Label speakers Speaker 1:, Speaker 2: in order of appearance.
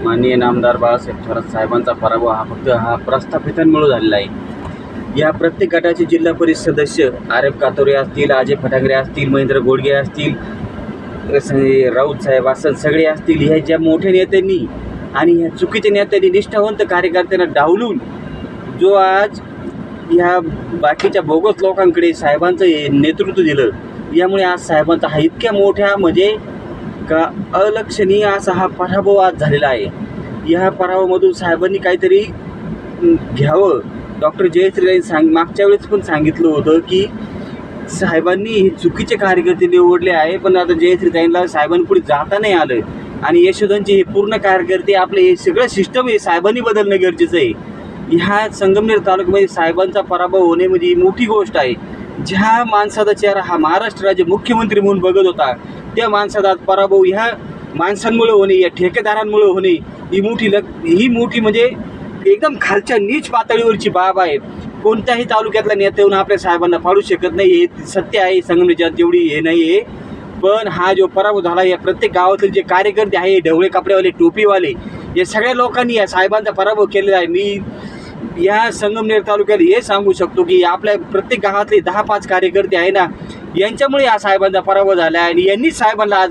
Speaker 1: माननीय नामदार बाळासाहेब थोरात साहेबांचा पराभव हा फक्त हा प्रस्थापितांमुळे झालेला आहे. या प्रत्येक गटाचे जिल्हा परिषद सदस्य आर एफ कातोरे असतील अजय फटांगरे असतील महेंद्र गोडगे असतील राऊत साहेब असं सगळे असतील ह्या ज्या मोठ्या नेत्यांनी आणि ह्या चुकीच्या नेत्यांनी निष्ठावंत कार्यकर्त्यांना डावलून जो आज ह्या बाकीच्या बोगस लोकांकडे साहेबांचं हे नेतृत्व दिलं यामुळे आज साहेबांचा हा इतक्या मोठ्या म्हणजे का अलक्षणीय असा हा पराभव आज झालेला आहे. या पराभवामधून साहेबांनी काहीतरी घ्यावं. डॉक्टर जयश्रीला सांग मागच्या वेळेस पण सांगितलं होतं की साहेबांनी हे चुकीचे कार्यकर्ते निवडले आहे पण आता जयश्रीताईंना साहेबांपुढे जाता नाही आलं. आणि यशोधनचे हे पूर्ण कार्यकर्ते आपले हे सगळं सिस्टम हे साहेबांनी बदलणं गरजेचं आहे. ह्या संगमनेर तालुक्यामध्ये साहेबांचा पराभव होणे म्हणजे मोठी गोष्ट आहे. ज्या माणसाचा चेहरा हा महाराष्ट्र राज्य मुख्यमंत्री म्हणून बघत होता त्या माणसाचा पराभव ह्या माणसांमुळे होणे या ठेकेदारांमुळे होणे ही मोठी लग ही मोठी म्हणजे एकदम खालच्या नीच पातळीवरची बाब आहे. कोणत्याही तालुक्यातला नेता येऊन आपल्या साहेबांना पाडू शकत नाही हे सत्य आहे संगमनेरच्यात तेवढी हे नाही आहे. पण हा जो पराभव झाला या प्रत्येक गावातील जे कार्यकर्ते आहे ढवळे कपडेवाले टोपीवाले या सगळ्या लोकांनी या साहेबांचा पराभव केलेला आहे. मी या संगमनेर तालुक्यात हे सांगू शकतो की आपल्या प्रत्येक गावातले दहा पाच कार्यकर्ते आहे ना यांच्यामुळे या साहेबांचा पराभव झाला आहे आणि यांनीच साहेबांना आज